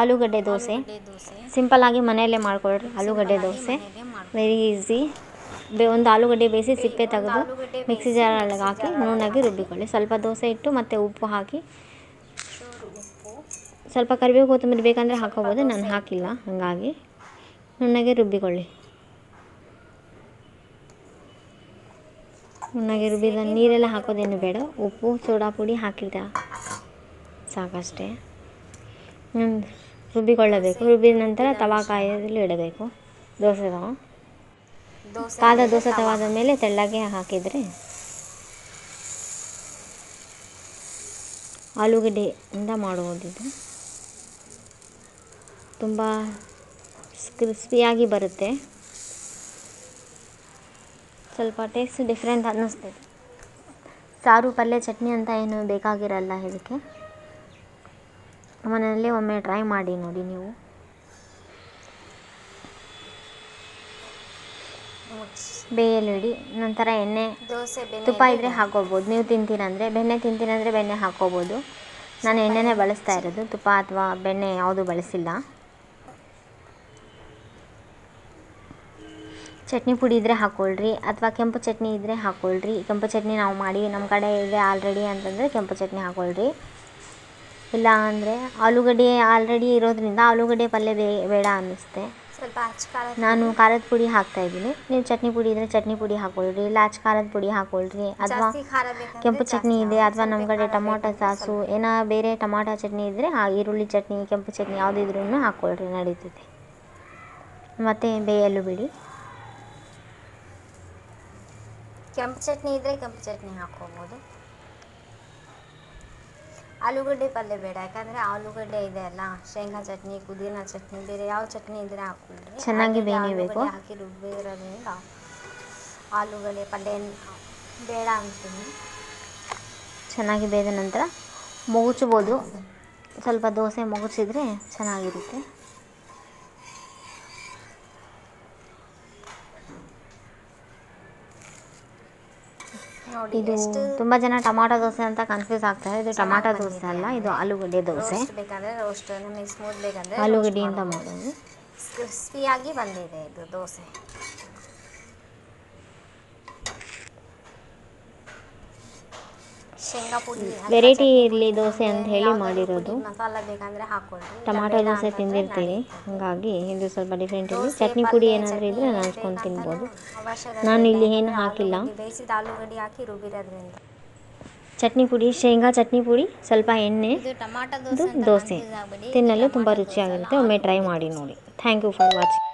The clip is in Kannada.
ಆಲೂಗಡ್ಡೆ ದೋಸೆ. ಸಿಂಪಲ್ ಆಗಿ ಸಿಂಪಲ್ಲಾಗಿ ಮನೆಯಲ್ಲೇ ಮಾಡ್ಕೊಳ್ರಿ ಆಲೂಗಡ್ಡೆ ದೋಸೆ. ವೆರಿ ಈಸಿ ಬೇ ಒಂದು ಆಲೂಗಡ್ಡೆ ಬೇಯಿಸಿ ಸಿಪ್ಪೆ ತೆಗೆದು ಮಿಕ್ಸಿ ಜಾರಲ್ಲಿ ಹಾಕಿ ನುಣ್ಣಗೆ ರುಬ್ಬಿಕೊಳ್ಳಿ. ಸ್ವಲ್ಪ ದೋಸೆ ಇಟ್ಟು ಮತ್ತು ಉಪ್ಪು ಹಾಕಿ. ಸ್ವಲ್ಪ ಕರಿಬೇವು ಕೊತ್ತಂಬರಿ ಬೇಕಂದರೆ ಹಾಕೋಬೋದು. ನಾನು ಹಾಕಿಲ್ಲ ಹಾಗಾಗಿ. ನುಣ್ಣಗೆ ರುಬ್ಬಿಕೊಳ್ಳಿ. ನುಣ್ಣಗೆ ರುಬ್ಬಿದ ನೀರೆಲ್ಲ ಹಾಕೋದೇನು ಬೇಡ. ಉಪ್ಪು ಸೋಡಾ ಪುಡಿ ಹಾಕಿದ್ದ ಸಾಕಷ್ಟೇ. ರುಬ್ಬಿಕೊಳ್ಳಬೇಕು. ರುಬ್ಬಿದ ನಂತರ ತವಾ ಕಾಯಲ್ಲಿ ಇಡಬೇಕು. ದೋಸೆ ತವ. ದೋಸೆ ಕಾದ ದೋಸೆ ತವಾದ ಮೇಲೆ ತೆಳ್ಳಗೆ ಹಾಕಿದರೆ ಆಲೂಗಡ್ಡೆಯಿಂದ ಮಾಡುವುದು ಇದು. ತುಂಬ ಕ್ರಿಸ್ಪಿಯಾಗಿ ಬರುತ್ತೆ. ಸ್ವಲ್ಪ ಟೇಸ್ಟ್ ಡಿಫ್ರೆಂಟ್ ಅನ್ನಿಸ್ತದೆ. ಸಾರು ಪಲ್ಯ ಚಟ್ನಿ ಅಂತ ಏನು ಬೇಕಾಗಿರಲ್ಲ ಇದಕ್ಕೆ. ಮನೆಯಲ್ಲೇ ಒಮ್ಮೆ ಟ್ರೈ ಮಾಡಿ ನೋಡಿ ನೀವು. ಬೇಯಲಿಡಿ ನಂತರ ಎಣ್ಣೆ ದೋಸೆ ತುಪ್ಪ ಇದ್ದರೆ ಹಾಕೋಬೋದು. ನೀವು ತಿಂತೀರಂದರೆ ಬೆಣ್ಣೆ ತಿಂತೀರಂದರೆ ಬೆಣ್ಣೆ ಹಾಕೋಬೋದು. ನಾನು ಎಣ್ಣೆನೇ ಬಳಸ್ತಾ ಇರೋದು. ತುಪ್ಪ ಅಥವಾ ಬೆಣ್ಣೆ ಯಾವುದು ಬಳಸಿಲ್ಲ. ಚಟ್ನಿ ಪುಡಿ ಇದ್ದರೆ ಹಾಕ್ಕೊಳ್ರಿ ಅಥವಾ ಕೆಂಪು ಚಟ್ನಿ ಇದ್ದರೆ ಹಾಕ್ಕೊಳ್ರಿ ಕೆಂಪು ಚಟ್ನಿ ನಾವು ಮಾಡಿ ನಮ್ಮ ಕಡೆ ಇದೆ ಆಲ್ರೆಡಿ ಅಂತಂದರೆ ಕೆಂಪು ಚಟ್ನಿ ಹಾಕ್ಕೊಳ್ರಿ ಇಲ್ಲ ಅಂದರೆ ಆಲೂಗಡ್ಡೆ ಆಲ್ರೆಡಿ ಇರೋದ್ರಿಂದ ಆಲೂಗಡ್ಡೆ ಪಲ್ಯ ಬೇ ಬೇಡ ಅನ್ನಿಸುತ್ತೆ ಸ್ವಲ್ಪ ಖಾರದ ನಾನು ಖಾರದ ಪುಡಿ ಹಾಕ್ತಾ ಇದ್ದೀನಿ. ನೀವು ಚಟ್ನಿ ಪುಡಿ ಇದ್ದರೆ ಚಟ್ನಿ ಪುಡಿ ಹಾಕ್ಕೊಳ್ರಿ ಇಲ್ಲ ಅಚ್ಚ ಖಾರದ ಪುಡಿ ಹಾಕ್ಕೊಳ್ರಿ ಅಥವಾ ಕೆಂಪು ಚಟ್ನಿ ಇದೆ. ಅಥವಾ ನಮ್ಮ ಕಡೆ ಟೊಮೊಟೊ ಸಾಸು ಏನೋ ಬೇರೆ ಟೊಮಾಟೊ ಚಟ್ನಿ ಇದ್ರೆ ಆ ಈರುಳ್ಳಿ ಚಟ್ನಿ ಕೆಂಪು ಚಟ್ನಿ ಯಾವುದಿದ್ರೂ ಹಾಕ್ಕೊಳ್ರಿ ನಡೀತದೆ. ಮತ್ತು ಬೇಯಲು ಬಿಡಿ ಕೆಂಪು ಚಟ್ನಿ ಇದ್ದರೆ ಕೆಂಪು ಚಟ್ನಿ ಹಾಕ್ಕೋಬೋದು ಆಲೂಗಡ್ಡೆ ಪಲ್ಯ ಬೇಡ ಯಾಕಂದರೆ ಆಲೂಗಡ್ಡೆ ಇದೆ ಅಲ್ಲ. ಶೇಂಗಾ ಚಟ್ನಿ ಪುದೀನ ಚಟ್ನಿ ಬೇರೆ ಯಾವ ಚಟ್ನಿ ಇದ್ದರೆ ಹಾಕ್ಕೊಳ್ರಿ. ಚೆನ್ನಾಗಿ ಬೇಯಬೇಕು. ಹಾಕಿ ರುಬ್ಬಿರೋದ್ರಿಂದ ಆಲೂಗಡ್ಡೆ ಪಲ್ಯ ಬೇಡ ಅಂತೀನಿ. ಚೆನ್ನಾಗಿ ಬೇಯ್ದ ನಂತರ ಮುಗುಚ್ಬೋದು. ಸ್ವಲ್ಪ ದೋಸೆ ಮುಗುಚಿದ್ರೆ ಚೆನ್ನಾಗಿರುತ್ತೆ. ಇದು ತುಂಬಾ ಜನ ಟೊಮಾಟೊ ದೋಸೆ ಅಂತ ಕನ್ಫ್ಯೂಸ್ ಆಗ್ತಾರೆ ಇದು. ಟೊಮಾಟೊ ದೋಸೆ ಅಲ್ಲ ಇದು ಆಲೂಗಡ್ಡೆ ದೋಸೆ. ಬೇಕಂದರೆ ರೋಸ್ಟ್ ನಮಗೆ ಸ್ಮೂತ್ ಬೇಕಂದರೆ ಆಲೂಗಡ್ಡೆಯಿಂದ ಮಾಡೋದು. ಕ್ರಿಸ್ಪಿಯಾಗಿ ಬಂದಿದೆ ಇದು ದೋಸೆ. ಶೇಂಗಾ ಪುಡಿ ವೆರೈಟಿ ಇರಲಿ ದೋಸೆ ಅಂತ ಹೇಳಿ ಮಾಡಿರೋದು. ಮಸಾಲ ಬೇಕಂದ್ರೆ ಹಾಕೊಳ್ಳಿ ಟೊಮಾಟೊ ದೋಸೆ ತಿಂದಿರ್ತೀನಿ ಹಾಗಾಗಿ ಇದು ಸ್ವಲ್ಪ ಡಿಫ್ರೆಂಟ್ ಇದೆ ಚಟ್ನಿ ಪುಡಿ ಏನಾದರೂ ಇದ್ರೆ ಇದ್ದರೆ ಏನಾದ್ರು ತಿನ್ಬೋದು. ನಾನು ಇಲ್ಲಿ ಏನು ಹಾಕಿಲ್ಲ. ಬೇಯಿಸಿದ ಆಲೂಗಡ್ಡೆ ಹಾಕಿ ರುಬ್ಬಿರೋದ್ರಿಂದ. ಚಟ್ನಿ ಪುಡಿ ಶೇಂಗಾ ಚಟ್ನಿ ಪುಡಿ ಸ್ವಲ್ಪ ಎಣ್ಣೆ ದೋಸೆ ತಿನ್ನಲು ತುಂಬ ರುಚಿಯಾಗಿರುತ್ತೆ. ಒಮ್ಮೆ ಟ್ರೈ ಮಾಡಿ ನೋಡಿ. Thank you for watching